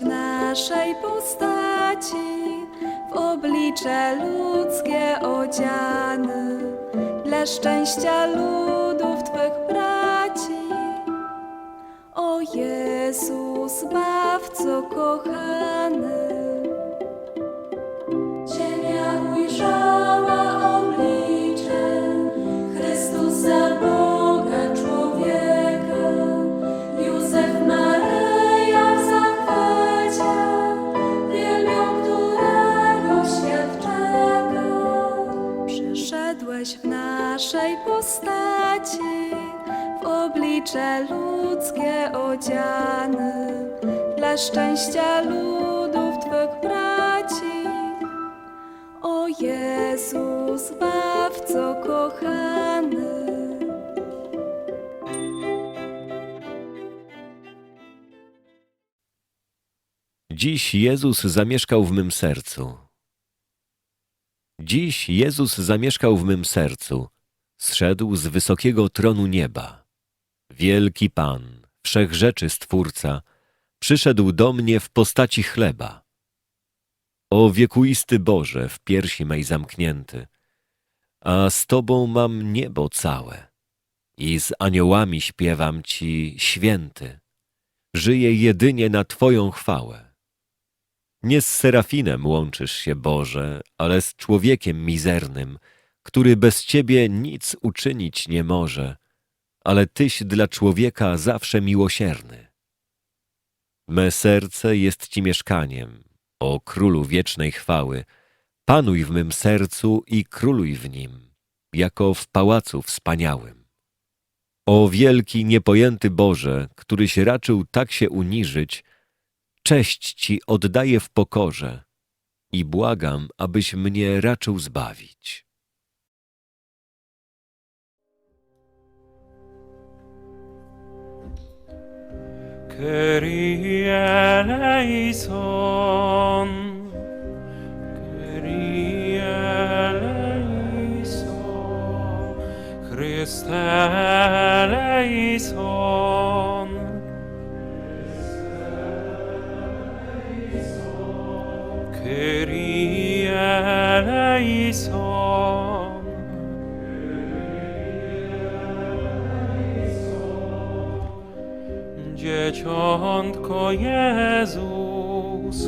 w naszej postaci, w oblicze ludzkie odziany, dla szczęścia ludów Twych braci. O Jezus, Zbawco kochany, oblicze ludzkie odziany, dla szczęścia ludów Twych braci. O Jezus, Zbawco kochany. Dziś Jezus zamieszkał w mym sercu. Dziś Jezus zamieszkał w mym sercu, zszedł z wysokiego tronu nieba. Wielki Pan, wszechrzeczy Stwórca, przyszedł do mnie w postaci chleba. O wiekuisty Boże, w piersi mej zamknięty, a z Tobą mam niebo całe i z aniołami śpiewam Ci święty. Żyję jedynie na Twoją chwałę. Nie z serafinem łączysz się, Boże, ale z człowiekiem mizernym, który bez Ciebie nic uczynić nie może, ale Tyś dla człowieka zawsze miłosierny. Me serce jest Ci mieszkaniem, o Królu wiecznej chwały. Panuj w mym sercu i króluj w nim, jako w pałacu wspaniałym. O wielki, niepojęty Boże, któryś raczył tak się uniżyć, cześć Ci oddaję w pokorze i błagam, abyś mnie raczył zbawić. Kyrie eleison, Kyrie eleison, Christe eleison, Kyrie eleison, Dzieciątko Jezus,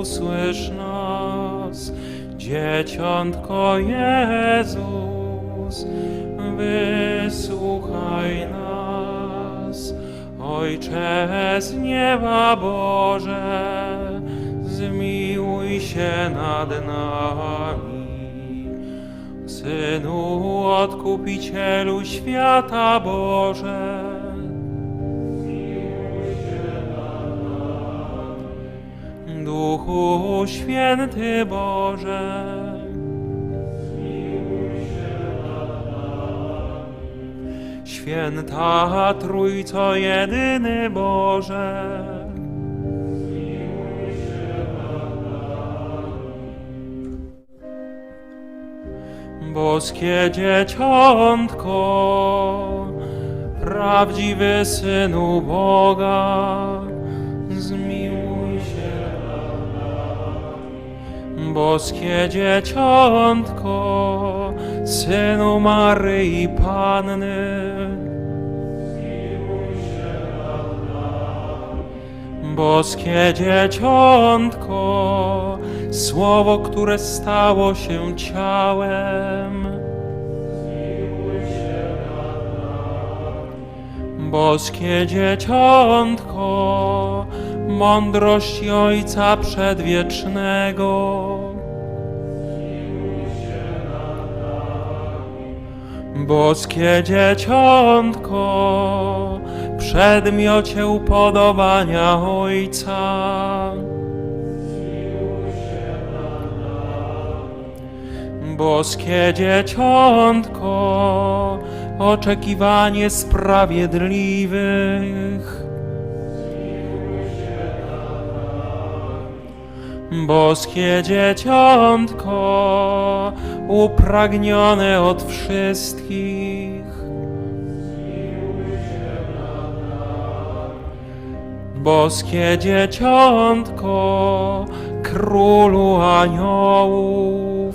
usłysz nas. Dzieciątko Jezus, wysłuchaj nas. Ojcze z nieba Boże, zmiłuj się nad nami. Synu Odkupicielu świata Boże, Duchu Święty Boże, Święta Trójco Jedyny Boże, Boskie Dzieciątko, prawdziwy Synu Boga, Boskie Dzieciątko, Synu Maryi Panny, Boskie Dzieciątko, Słowo, które stało się ciałem, Boskie Dzieciątko, mądrość Ojca Przedwiecznego. Boskie Dzieciątko, przedmiocie upodobania Ojca. Boskie Dzieciątko, oczekiwanie sprawiedliwych. Boskie Dzieciątko, upragnione od wszystkich. Boskie Dzieciątko, królu aniołów.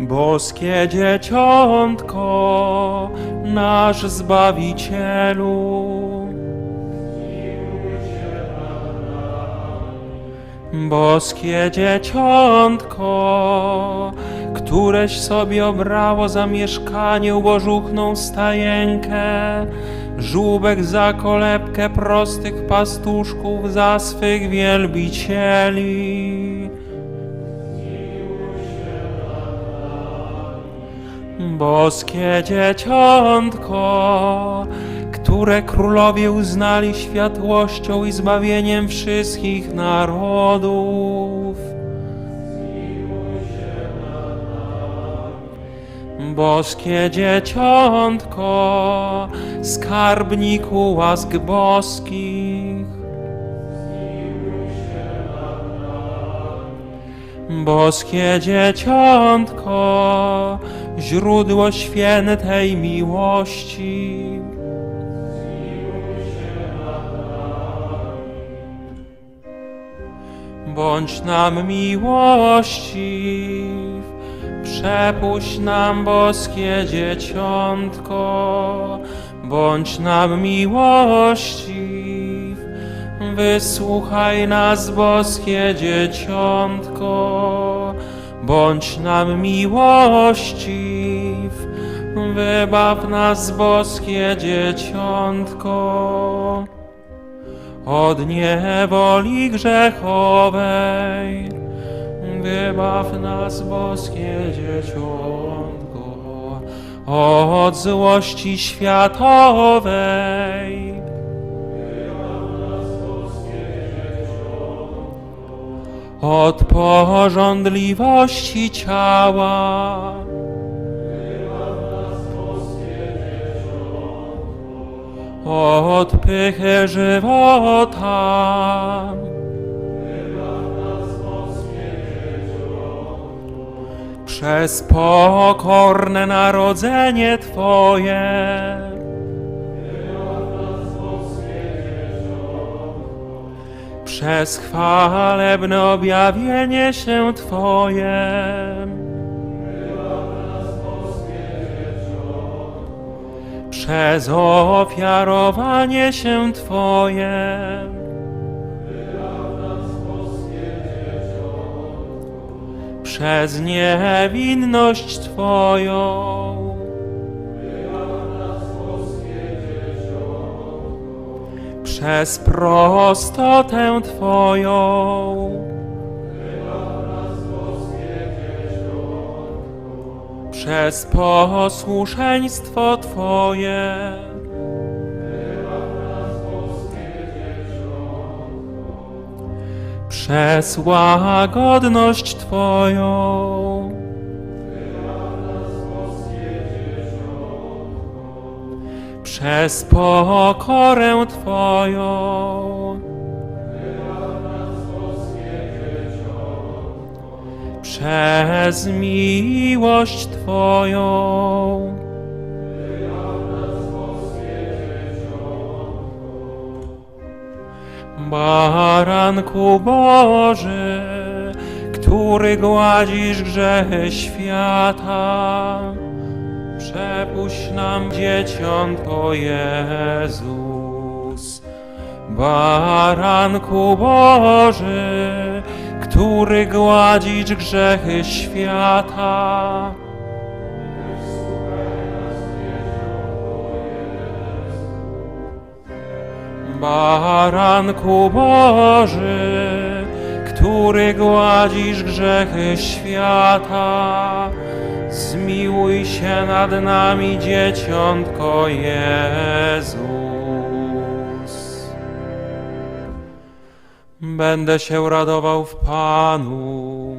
Boskie dzieciątko, nasz Zbawicielu. Boskie dzieciątko, któreś sobie obrało za mieszkanie ubożuchną stajenkę, żółbek za kolebkę prostych pastuszków za swych wielbicieli. Boskie dzieciątko, które królowie uznali światłością i zbawieniem wszystkich narodów. Boskie dzieciątko, skarbniku łask boskich. Boskie dzieciątko, źródło świętej miłości. Bądź nam miłościw, przepuść nam boskie dzieciątko, bądź nam miłościw, wysłuchaj nas boskie dzieciątko, bądź nam miłościw, wybaw nas boskie dzieciątko od niewoli grzechowej. Wybaw nas, boskie dzieciątko, od złości światowej. Od porządliwości ciała. Od pychy żywota. Przez pokorne narodzenie Twoje. Przez chwalebne objawienie się Twoje. Przez ofiarowanie się Twoje. Przez niewinność Twoją. Przez prostotę Twoją. Przez posłuszeństwo Twoje. Przez łagodność Twoją. Przez pokorę Twoją. Przez miłość Twoją. Baranku Boży, który gładzisz grzechy świata, przepuść nam dzieciątko Jezus. Baranku Boży, który gładzisz grzechy świata. Baranku Boży, który gładzisz grzechy świata, zmiłuj się nad nami, dzieciątko Jezus. Będę się radował w Panu.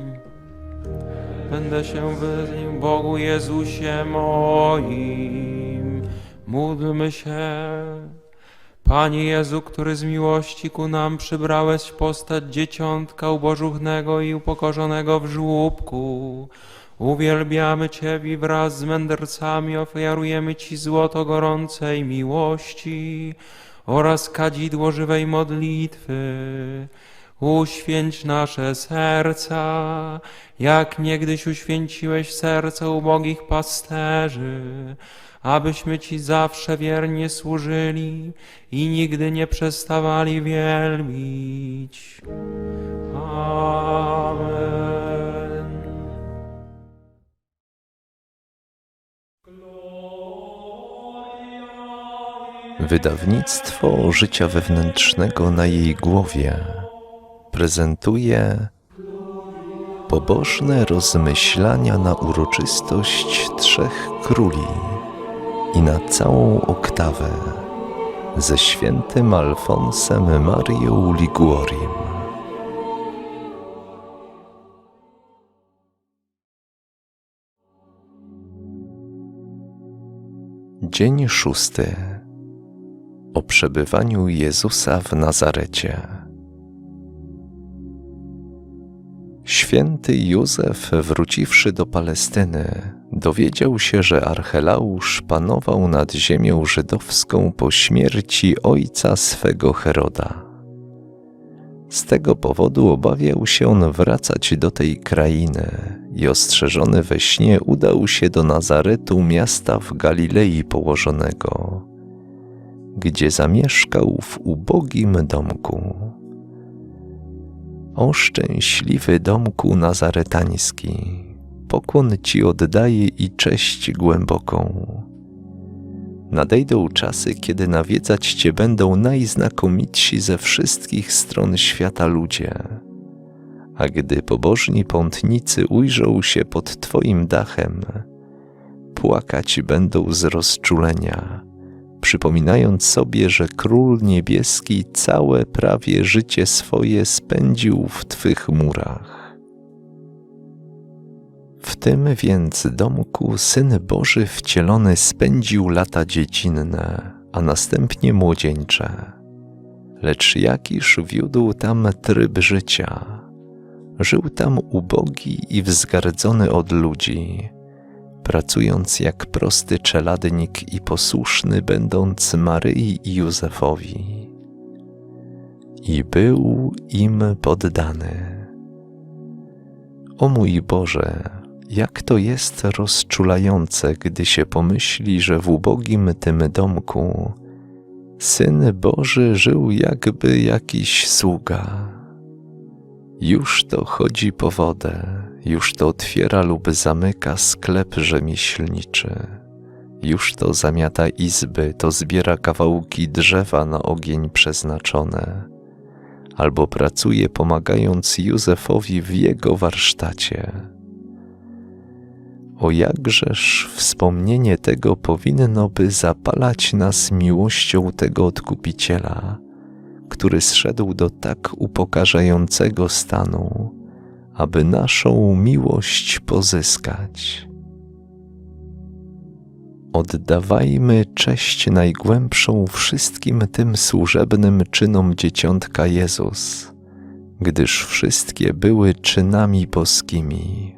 Będę się wyznił Bogu Jezusie moim. Módlmy się. Panie Jezu, który z miłości ku nam przybrałeś postać dzieciątka ubożuchnego i upokorzonego w żłóbku. Uwielbiamy Ciebie wraz z mędrcami, ofiarujemy Ci złoto gorącej miłości. Oraz kadzidło żywej modlitwy. Uświęć nasze serca, jak niegdyś uświęciłeś serca ubogich pasterzy, abyśmy Ci zawsze wiernie służyli i nigdy nie przestawali wielbić. Amen. Wydawnictwo życia wewnętrznego na jej głowie prezentuje pobożne rozmyślania na uroczystość Trzech Króli i na całą oktawę ze świętym Alfonsem Marią Liguorim. Dzień szósty o przebywaniu Jezusa w Nazarecie. Święty Józef, wróciwszy do Palestyny, dowiedział się, że Archelausz panował nad ziemią żydowską po śmierci ojca swego Heroda. Z tego powodu obawiał się on wracać do tej krainy i ostrzeżony we śnie udał się do Nazaretu, miasta w Galilei położonego, gdzie zamieszkał w ubogim domku. O szczęśliwy domku nazaretański, pokłon Ci oddaję i cześć głęboką. Nadejdą czasy, kiedy nawiedzać Cię będą najznakomitsi ze wszystkich stron świata ludzie. A gdy pobożni pątnicy ujrzą się pod Twoim dachem, płakać będą z rozczulenia, przypominając sobie, że Król Niebieski całe prawie życie swoje spędził w Twych murach. W tym więc domku Syn Boży wcielony spędził lata dziecinne, a następnie młodzieńcze. Lecz jakiż wiódł tam tryb życia? Żył tam ubogi i wzgardzony od ludzi, pracując jak prosty czeladnik i posłuszny będąc Maryi i Józefowi. I był im poddany. O mój Boże, jak to jest rozczulające, gdy się pomyśli, że w ubogim tym domku Syn Boży żył jakby jakiś sługa. Już to chodzi po wodę, już to otwiera lub zamyka sklep rzemieślniczy. Już to zamiata izby, to zbiera kawałki drzewa na ogień przeznaczone, albo pracuje pomagając Józefowi w jego warsztacie. O jakżeż wspomnienie tego powinno by zapalać nas miłością tego Odkupiciela, który zszedł do tak upokarzającego stanu, aby naszą miłość pozyskać. Oddawajmy cześć najgłębszą wszystkim tym służebnym czynom dzieciątka Jezus, gdyż wszystkie były czynami boskimi.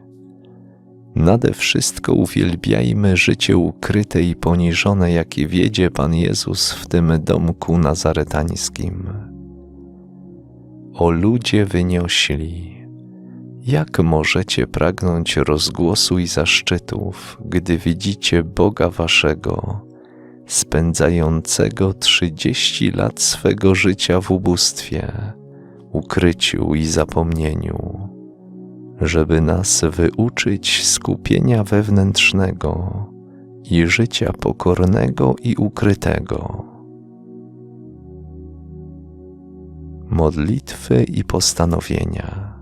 Nade wszystko uwielbiajmy życie ukryte i poniżone, jakie wiedzie Pan Jezus w tym domku nazaretańskim. O ludzie wyniośli, jak możecie pragnąć rozgłosu i zaszczytów, gdy widzicie Boga Waszego, spędzającego trzydzieści lat swego życia w ubóstwie, ukryciu i zapomnieniu? żeby nas wyuczyć skupienia wewnętrznego i życia pokornego i ukrytego. Modlitwy i postanowienia.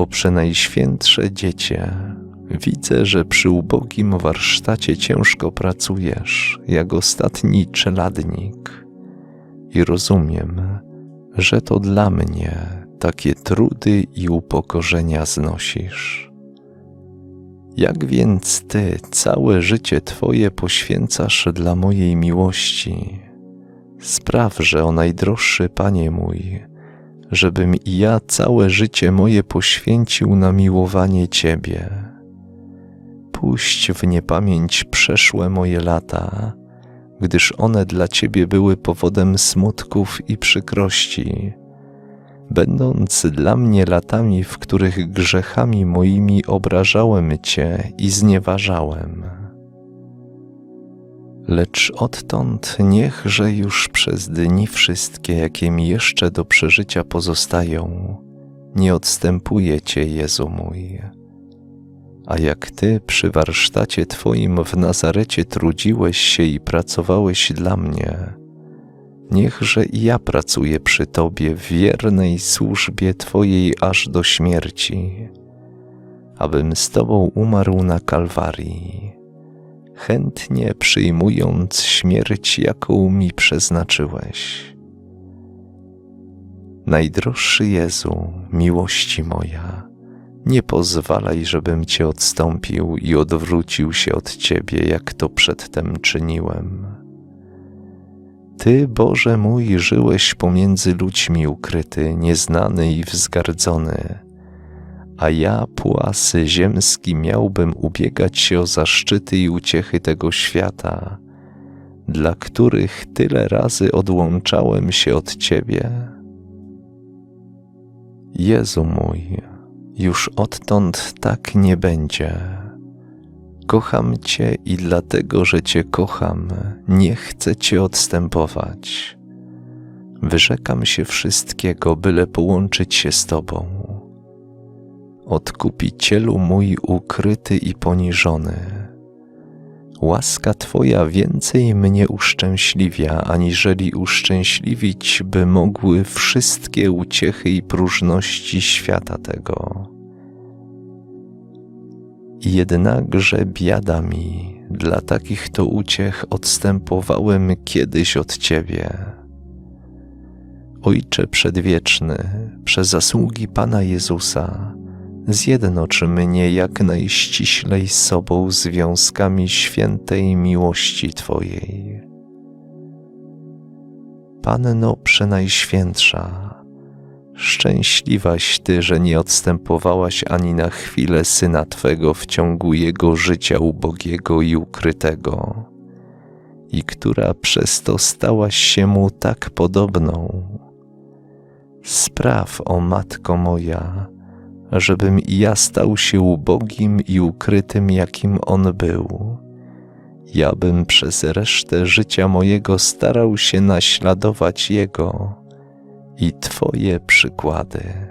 O przenajświętsze Dziecię, widzę, że przy ubogim warsztacie ciężko pracujesz, jak ostatni czeladnik, i rozumiem, że to dla mnie takie trudy i upokorzenia znosisz. Jak więc Ty całe życie Twoje poświęcasz dla mojej miłości? Spraw, że o najdroższy Panie mój, żebym i ja całe życie moje poświęcił na miłowanie Ciebie. Puść w niepamięć przeszłe moje lata, gdyż one dla Ciebie były powodem smutków i przykrości, będąc dla mnie latami, w których grzechami moimi obrażałem Cię i znieważałem. Lecz odtąd niechże już przez dni wszystkie, jakie mi jeszcze do przeżycia pozostają, nie odstępuje Cię, Jezu mój. A jak Ty przy warsztacie Twoim w Nazarecie trudziłeś się i pracowałeś dla mnie, niechże i ja pracuję przy Tobie w wiernej służbie Twojej aż do śmierci, abym z Tobą umarł na Kalwarii, chętnie przyjmując śmierć, jaką mi przeznaczyłeś. Najdroższy Jezu, miłości moja, nie pozwalaj, żebym Cię odstąpił i odwrócił się od Ciebie, jak to przedtem czyniłem. Ty, Boże mój, żyłeś pomiędzy ludźmi ukryty, nieznany i wzgardzony, a ja, płasy ziemski, miałbym ubiegać się o zaszczyty i uciechy tego świata, dla których tyle razy odłączałem się od Ciebie. Jezu mój, już odtąd tak nie będzie. Kocham Cię i dlatego, że Cię kocham, nie chcę Cię odstępować. Wyrzekam się wszystkiego, byle połączyć się z Tobą. Odkupicielu mój ukryty i poniżony. Łaska Twoja więcej mnie uszczęśliwia, aniżeli uszczęśliwić by mogły wszystkie uciechy i próżności świata tego. Jednakże biada mi, dla takich to uciech odstępowałem kiedyś od Ciebie. Ojcze Przedwieczny, przez zasługi Pana Jezusa, zjednocz mnie jak najściślej z sobą związkami świętej miłości Twojej. Panno Przenajświętsza, szczęśliwaś Ty, że nie odstępowałaś ani na chwilę Syna Twego w ciągu Jego życia ubogiego i ukrytego, i która przez to stałaś się Mu tak podobną. Spraw, o Matko moja, żebym i ja stał się ubogim i ukrytym, jakim On był. Ja bym przez resztę życia mojego starał się naśladować Jego i Twoje przykłady.